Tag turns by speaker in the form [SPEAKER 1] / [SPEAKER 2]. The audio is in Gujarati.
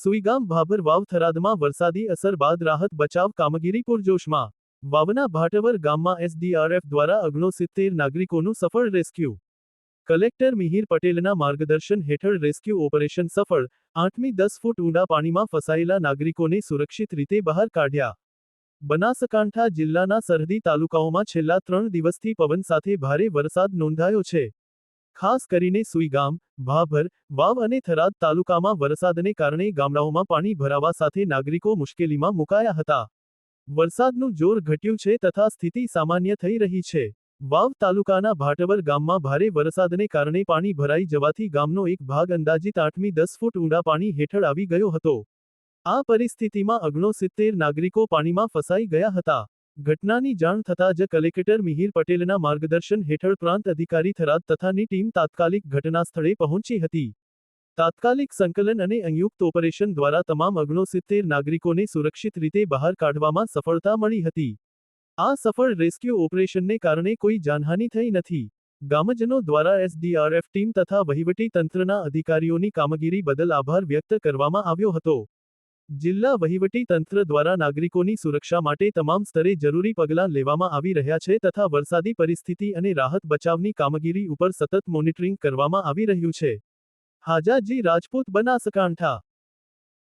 [SPEAKER 1] સુઈગામ ભાભર વાવ થરાદમાં વરસાદી અસર બાદ રાહત બચાવ કામગીરી પૂરજોશમાં. વાવના ભાટવર ગામમાં એસડીઆરએફ દ્વારા અગણોસિત્તેર નાગરિકોનું સફળ રેસ્ક્યુ. કલેક્ટર મિહિર પટેલના માર્ગદર્શન હેઠળ રેસ્ક્યુ ઓપરેશન સફળ, આઠમી દસ ફૂટ ઊંડા પાણીમાં ફસાયેલા નાગરિકોને સુરક્ષિત રીતે બહાર કાઢ્યા. બનાસકાંઠા જિલ્લાના સરહદી તાલુકાઓમાં છેલ્લા ત્રણ દિવસથી પવન સાથે ભારે વરસાદ નોંધાયો છે. ખાસ કરીને સુઈગામ, ભાભર, વાવ અને થરાદ તાલુકામાં વરસાદને કારણે ગામડાઓમાં પાણી ભરાવા સાથે નાગરિકો મુશ્કેલીમાં મુકાયા હતા. વરસાદનું જોર ઘટ્યું છે તથા સ્થિતિ સામાન્ય થઈ રહી છે. વાવ તાલુકાના ભાટવર ગામમાં ભારે વરસાદને કારણે પાણી ભરાઈ જવાથી ગામનો એક ભાગ અંદાજિત આઠમી દસ ફૂટ ઊંડા પાણી હેઠળ આવી ગયો હતો. આ પરિસ્થિતિમાં અગણો સિત્તેર નાગરિકો પાણીમાં ફસાઈ ગયા હતા. ઘટનાની જાણ થતાં જ કલેક્ટર મિહિર પટેલના માર્ગદર્શન હેઠળ પ્રાંત અધિકારી થરાદ તથાની ટીમ તાત્કાલિક ઘટનાસ્થળે પહોંચી હતી. તાત્કાલિક સંકલન અને સંયુક્ત ઓપરેશન દ્વારા તમામ અગણોસિત્તેર નાગરિકોને સુરક્ષિત રીતે બહાર કાઢવામાં સફળતા મળી હતી. આ સફળ રેસ્ક્યુ ઓપરેશનને કારણે કોઈ જાનહાનિ થઈ નથી. ગામજનો દ્વારા એસડીઆરએફ ટીમ તથા વહીવટી તંત્રના અધિકારીઓની કામગીરી બદલ આભાર વ્યક્ત કરવામાં આવ્યો હતો. જિલ્લા વહીવટી તંત્ર દ્વારા નાગરિકોની સુરક્ષા માટે તમામ સ્તરે જરૂરી પગલાં લેવામાં આવી રહ્યા છે તથા વરસાદી પરિસ્થિતિ અને રાહત બચાવની કામગીરી ઉપર સતત મોનિટરિંગ કરવામાં આવી રહ્યું છે. હાજાજી રાજપૂત બનાસકાંઠા